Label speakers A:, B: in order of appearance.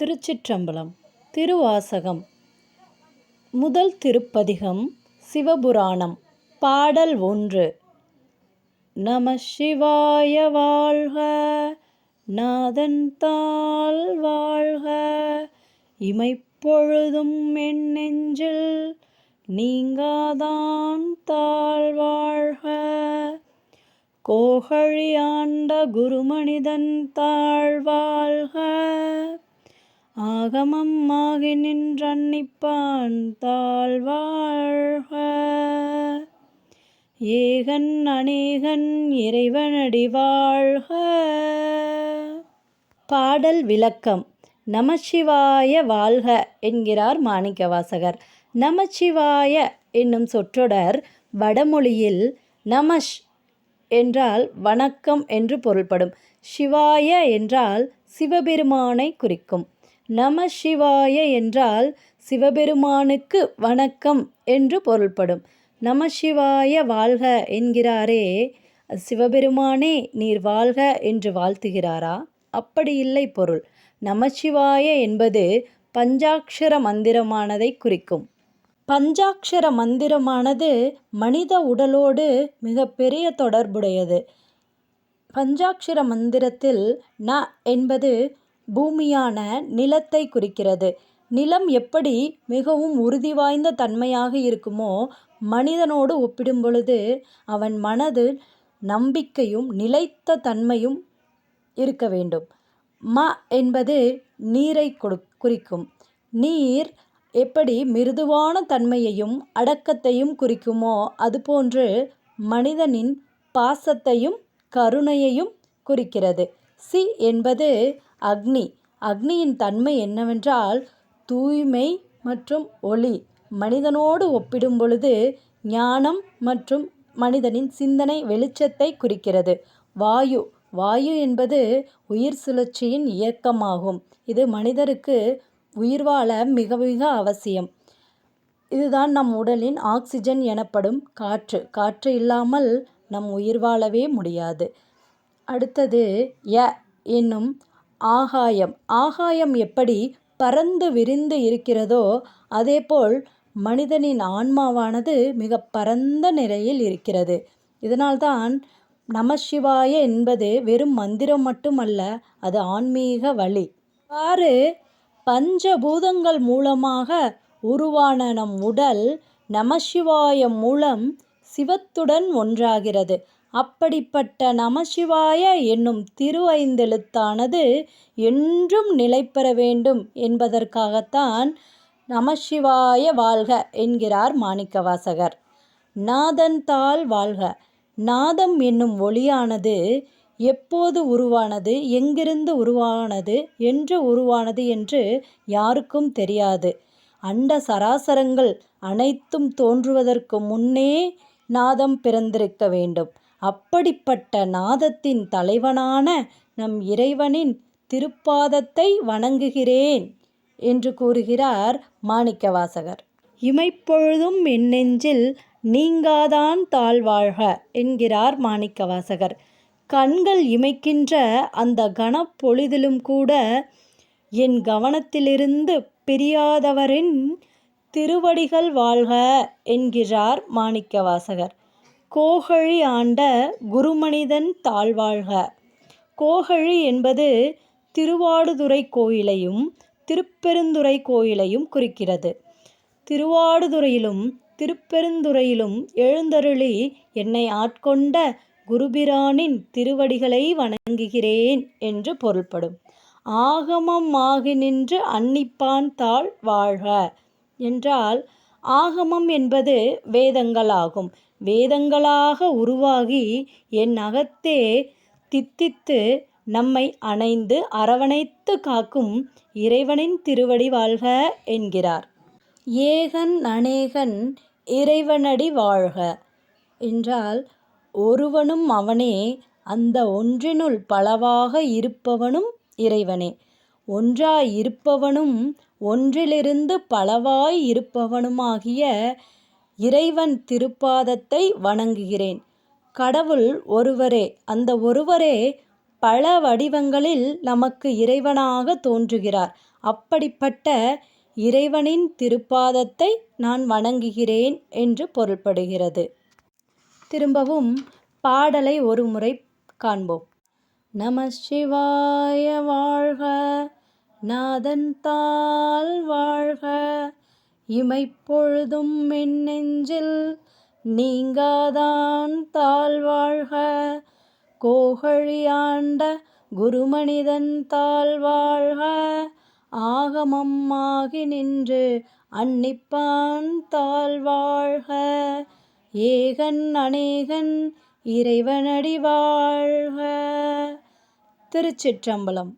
A: திருச்சிற்றம்பலம் திருவாசகம் முதல் திருப்பதிகம் சிவபுராணம் பாடல் ஒன்று நம சிவாய வாழ்க நாதன் தாள் வாழ்க இமைப்பொழுதும் என் நெஞ்சில் நீங்காதான் தாழ் வாழ்க கோகழியாண்ட குருமனிதன் தாழ்வாழ்க ஆகமம் ஆகி நின்றன்னிப்பான் தாழ்வாழ்க ஏகன் அநேகன் இறைவனடி வாழ்க பாடல் விளக்கம் நமச்சிவாய வாழ்க என்கிறார் மாணிக்கவாசகர் நமச்சிவாய என்னும் சொற்றொடர் வடமொழியில் நமஷ் என்றால் வணக்கம் என்று பொருள்படும் சிவாய என்றால் சிவபெருமானை குறிக்கும் நம சிவாய என்றால் சிவபெருமானுக்கு வணக்கம் என்று பொருள்படும் நம சிவாய வாழ்க என்கிறாரே சிவபெருமானே நீர் வாழ்க என்று வாழ்த்துகிறாரா அப்படி இல்லை பொருள் நமச்சிவாய என்பது பஞ்சாட்சர மந்திரமானதை குறிக்கும்
B: பஞ்சாட்சர மந்திரமானது மனித உடலோடு மிகப்பெரிய தொடர்புடையது பஞ்சாட்சர மந்திரத்தில் ந என்பது பூமியான நிலத்தை குறிக்கிறது நிலம் எப்படி மிகவும் உறுதி வாய்ந்த தன்மையாக இருக்குமோ மனிதனோடு ஒப்பிடும் பொழுது அவன் மனது நம்பிக்கையும் நிலைத்த தன்மையும் இருக்க வேண்டும் ம என்பது நீரை கொடு குறிக்கும் நீர் எப்படி மிருதுவான தன்மையையும் அடக்கத்தையும் குறிக்குமோ அதுபோன்று மனிதனின் பாசத்தையும் கருணையையும் குறிக்கிறது சி என்பது அக்னி அக்னியின் தன்மை என்னவென்றால் தூய்மை மற்றும் ஒளி மனிதனோடு ஒப்பிடும் பொழுது ஞானம் மற்றும் மனிதனின் சிந்தனை வெளிச்சத்தை குறிக்கிறது வாயு வாயு என்பது உயிர் சுழற்சியின் இயக்கமாகும் இது மனிதருக்கு உயிர் வாழ மிக மிக அவசியம் இதுதான் நம் உடலின் ஆக்சிஜன் எனப்படும் காற்று காற்று இல்லாமல் நம் உயிர் வாழவே முடியாது அடுத்தது ய என்னும் ஆகாயம் ஆகாயம் எப்படி பறந்து விரிந்து இருக்கிறதோ அதேபோல் மனிதனின் ஆன்மாவானது மிக பரந்த நிலையில் இருக்கிறது இதனால்தான் நமசிவாய என்பது வெறும் மந்திரம் மட்டுமல்ல அது ஆன்மீக வழி ஆறு பஞ்சபூதங்கள் மூலமாக உருவான நம் உடல் நமசிவாயம் மூலம் சிவத்துடன் ஒன்றாகிறது அப்படிப்பட்ட நமசிவாய என்னும் திருவைந்தெழுத்தானது என்றும் நிலை பெற வேண்டும் என்பதற்காகத்தான் நமசிவாய வாழ்க என்கிறார் மாணிக்கவாசகர் நாதன்தால் வாழ்க நாதம் என்னும் ஒளியானது எப்போது உருவானது எங்கிருந்து உருவானது என்று உருவானது என்று யாருக்கும் தெரியாது அண்ட சராசரங்கள் அனைத்தும் தோன்றுவதற்கு முன்னே நாதம் பிறந்திருக்க வேண்டும் அப்படிப்பட்ட நாதத்தின் தலைவனான நம் இறைவனின் திருப்பாதத்தை வணங்குகிறேன் என்று கூறுகிறார் மாணிக்கவாசகர்
A: இமைப்பொழுதும் என்னெஞ்சில் நீங்காதான் தாழ்வாழ்க என்கிறார் மாணிக்கவாசகர் கண்கள் இமைக்கின்ற அந்த கணப்பொழுதிலும் கூட என் கவனத்திலிருந்து பிரியாதவரின் திருவடிகள் வாழ்க என்கிறார் மாணிக்கவாசகர் கோகழி ஆண்ட குருமனிதன் தாழ்வாழ்க கோகழி என்பது திருவாடுதுறை கோயிலையும் திருப்பெருந்துறை கோயிலையும் குறிக்கிறது திருவாடுதுறையிலும் திருப்பெருந்துறையிலும் எழுந்தருளி என்னை ஆட்கொண்ட குருபிரானின் திருவடிகளை வணங்குகிறேன் என்று பொருள்படும் ஆகமம் ஆகி நின்று அன்னிப்பான் தாழ் வாழ்க என்றால் ஆகமம் என்பது வேதங்களாகும் வேதங்களாக உருவாகி என் அகத்தே தித்தித்து நம்மை அணைந்து அரவணைத்து காக்கும் இறைவனின் திருவடி வாழ்க என்கிறார் ஏகன் அநேகன் இறைவனடி வாழ்க என்றால் ஒருவனும் அவனே அந்த ஒன்றினுள் பலவாக இருப்பவனும் இறைவனே ஒன்றாய் இருப்பவனும் ஒன்றிலிருந்து பலவாய் இருப்பவனுமாகிய இறைவன் திருப்பாதத்தை வணங்குகிறேன் கடவுள் ஒருவரே அந்த ஒருவரே பல வடிவங்களில் நமக்கு இறைவனாக தோன்றுகிறார் அப்படிப்பட்ட இறைவனின் திருப்பாதத்தை நான் வணங்குகிறேன் என்று பொருள்படுகிறது திரும்பவும் பாடலை ஒரு முறை காண்போம் நம சிவாய வாழ்க நாதன் தாள் வாழ்க இமைப்பொழுதும் என் நெஞ்சில் நீங்காதான் தாழ் வாழ்க கோகழியாண்ட குருமனிதன் தாழ் வாழ்க ஆகமம் ஆகி நின்று அன்னிப்பான் தாழ் வாழ்க ஏகன் அநேகன் இறைவனடி வாழ்க திருச்சிற்றம்பலம்